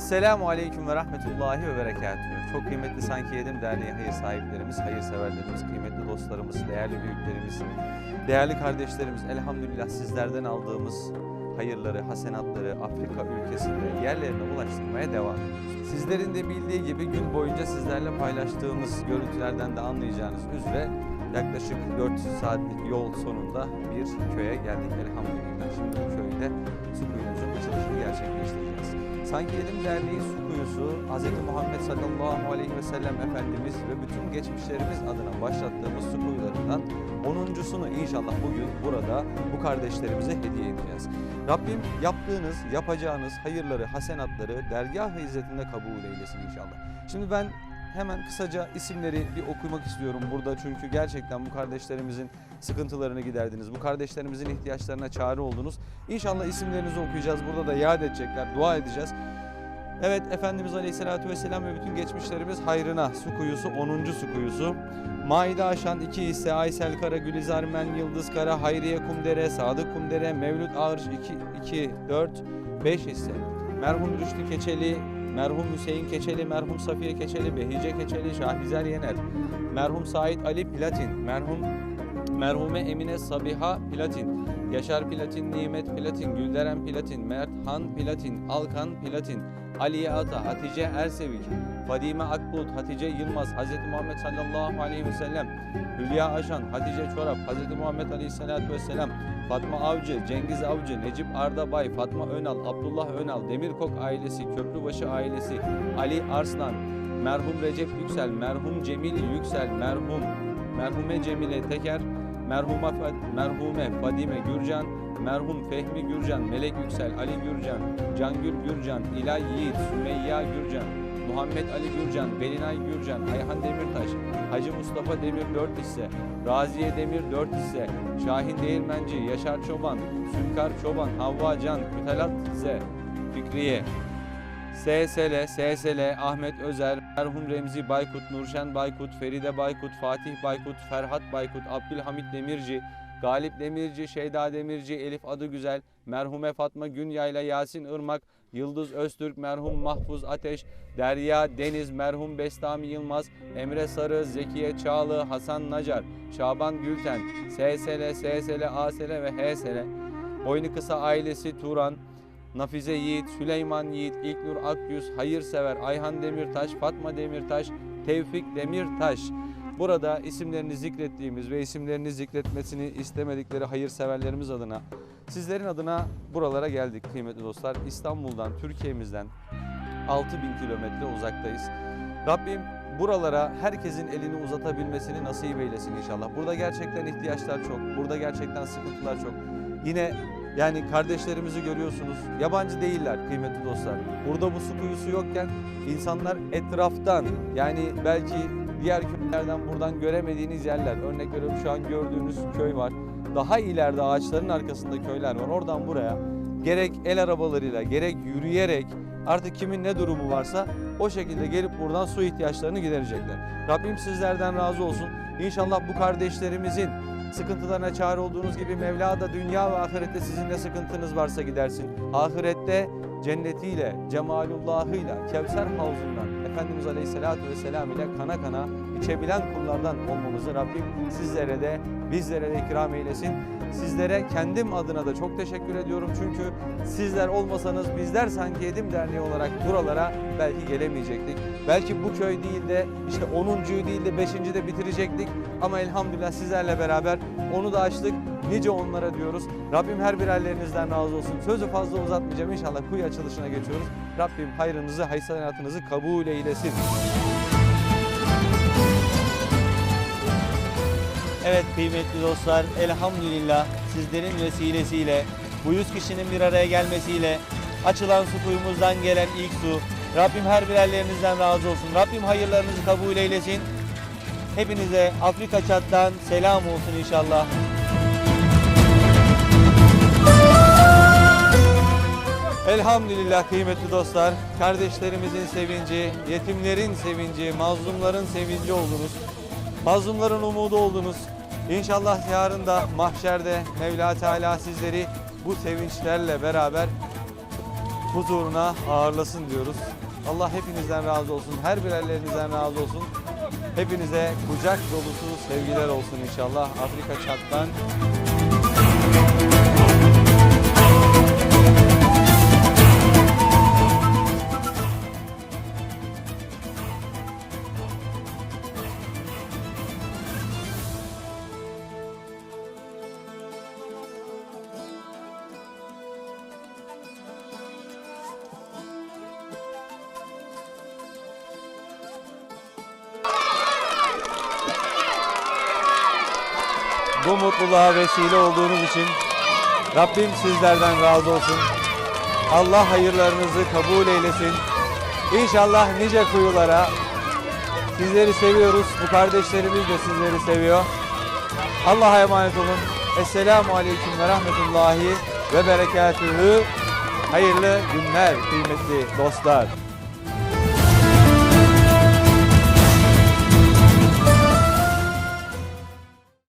Esselamu Aleyküm ve Rahmetullahi ve Berekatühü. Çok kıymetli Sanki Yedim Derneği hayır sahiplerimiz, hayırseverlerimiz, kıymetli dostlarımız, değerli büyüklerimiz, değerli kardeşlerimiz elhamdülillah sizlerden aldığımız hayırları, hasenatları Afrika ülkesinde yerlerine ulaştırmaya devam ediyoruz. Sizlerin de bildiği gibi gün boyunca sizlerle paylaştığımız görüntülerden de anlayacağınız üzere yaklaşık 4 saatlik yol sonunda bir köye geldik elhamdülillah. Şimdi bu köyde su kuyumuzun açılışını gerçekleştireceğiz. Sanki Elim Derneği Su Kuyusu Hz. Muhammed sallallahu aleyhi ve sellem Efendimiz ve bütün geçmişlerimiz adına başlattığımız su kuyularından 10.sunu inşallah bugün burada bu kardeşlerimize hediye edeceğiz. Rabbim yaptığınız, yapacağınız hayırları, hasenatları dergah-ı izzetinde kabul eylesin inşallah. Şimdi ben hemen kısaca isimleri bir okumak istiyorum burada çünkü gerçekten bu kardeşlerimizin sıkıntılarını giderdiniz. Bu kardeşlerimizin ihtiyaçlarına çare oldunuz. İnşallah isimlerinizi okuyacağız. Burada da yad edecekler, dua edeceğiz. Evet Efendimiz Aleyhisselatü Vesselam ve bütün geçmişlerimiz hayrına su kuyusu 10. su kuyusu. Maide aşan iki hisse Aysel Kara, Gülizar Men, Yıldız Kara, Hayriye Kumdere, Sadık Kumdere, Mevlüt Ağır 2, 2 4, 5 hisse. Merhum Rüştü Keçeli, merhum Hüseyin Keçeli, merhum Safiye Keçeli, Behice Keçeli, Şahizer Yener, merhum Sait Ali Platin, merhum merhume Emine Sabiha Platin, Yaşar Platin, Nimet Platin, Gülderen Platin, Mert Han Platin, Alkan Platin, Aliye Ata, Hatice Ersevik, Fadime Akbulut, Hatice Yılmaz, Hz. Muhammed sallallahu aleyhi ve sellem, Hülya Aşan, Hatice Çorap, Hz. Muhammed aleyhissalatu vesselam, Fatma Avcı, Cengiz Avcı, Necip Ardabay, Fatma Önal, Abdullah Önal, Demirkok ailesi, Köprübaşı ailesi, Ali Arslan, merhum Recep Yüksel, merhum Cemil Yüksel, merhum merhume Cemile Teker, merhuma merhume Fadime Gürcan, merhum Fehmi Gürcan, Melek Yüksel, Ali Gürcan, Cangül Gürcan, İlay Yiğit, Sümeyya Gürcan, Muhammed Ali Gürcan, Belinay Gürcan, Ayhan Demirtaş, Hacı Mustafa Demir 4 hisse, Raziye Demir 4 hisse, Şahin Değirmenci, Yaşar Çoban, Sülkar Çoban, Havva Can, Kütalat hisse, Fikriye, SSL, SSL, Ahmet Özer, merhum Remzi Baykut, Nurşen Baykut, Feride Baykut, Fatih Baykut, Ferhat Baykut, Abdülhamit Demirci, Galip Demirci, Şeyda Demirci, Elif Adıgüzel, merhume Fatma Günyayla, Yasin Irmak, Yıldız Öztürk, merhum Mahfuz Ateş, Derya Deniz, merhum Bestami Yılmaz, Emre Sarı, Zekiye Çağlı, Hasan Nacar, Şaban Gülten, SSL, SSL, ASL ve HSL, Boynu Kısa ailesi Turan, Nafize Yiğit, Süleyman Yiğit, İlknur Akyüz, Hayırsever, Ayhan Demirtaş, Fatma Demirtaş, Tevfik Demirtaş. Burada isimlerini zikrettiğimiz ve isimlerini zikretmesini istemedikleri hayırseverlerimiz adına, sizlerin adına buralara geldik kıymetli dostlar. İstanbul'dan, Türkiye'mizden 6000 kilometre uzaktayız. Rabbim buralara herkesin elini uzatabilmesini nasip eylesin inşallah. Burada gerçekten ihtiyaçlar çok, burada gerçekten sıkıntılar çok. Yine yani kardeşlerimizi görüyorsunuz. Yabancı değiller kıymetli dostlar. Burada bu su kuyusu yokken insanlar etraftan yani belki diğer köylerden buradan göremediğiniz yerler. Örnek veriyorum şu an gördüğünüz köy var. Daha ileride ağaçların arkasında köyler var. Oradan buraya gerek el arabalarıyla gerek yürüyerek artık kimin ne durumu varsa o şekilde gelip buradan su ihtiyaçlarını giderecekler. Rabbim sizlerden razı olsun. İnşallah bu kardeşlerimizin sıkıntılarına çare olduğunuz gibi Mevla da dünya ve ahirette sizin ne sıkıntınız varsa gidersin. Ahirette cennetiyle, cemalullahıyla, Kevser havzundan Efendimiz Aleyhisselatü Vesselam ile kana kana içebilen kullardan olmamızı Rabbim sizlere de bizlere de ikram eylesin. Sizlere kendim adına da çok teşekkür ediyorum çünkü sizler olmasanız bizler sanki Edim Derneği olarak buralara belki gelemeyecektik. Belki bu köy değil de işte 10.yu değil de 5. de bitirecektik ama elhamdülillah sizlerle beraber onu da açtık. Nice onlara diyoruz. Rabbim her birerlerinizden razı olsun. Sözü fazla uzatmayacağım. İnşallah kuyu açılışına geçiyoruz. Rabbim hayrınızı, haysanatınızı kabul eylesin. Evet kıymetli dostlar elhamdülillah sizlerin vesilesiyle bu 100 kişinin bir araya gelmesiyle açılan su kuyumuzdan gelen ilk su Rabbim her birerlerinizden razı olsun. Rabbim hayırlarınızı kabul eylesin. Hepinize Afrika çattan selam olsun inşallah. Elhamdülillah kıymetli dostlar, kardeşlerimizin sevinci, yetimlerin sevinci, mazlumların sevinci oldunuz. Mazlumların umudu oldunuz. İnşallah yarın da mahşerde Mevla Teala sizleri bu sevinçlerle beraber huzuruna ağırlasın diyoruz. Allah hepinizden razı olsun. Her birerlerinizden razı olsun. Hepinize kucak dolusu sevgiler olsun inşallah. Afrika Çat'tan bu mutluluğa vesile olduğunuz için Rabbim sizlerden razı olsun. Allah hayırlarınızı kabul eylesin. İnşallah nice kuyulara sizleri seviyoruz. Bu kardeşlerimiz de sizleri seviyor. Allah'a emanet olun. Esselamu Aleyküm ve Rahmetullahi ve Berekatühü. Hayırlı günler kıymetli dostlar.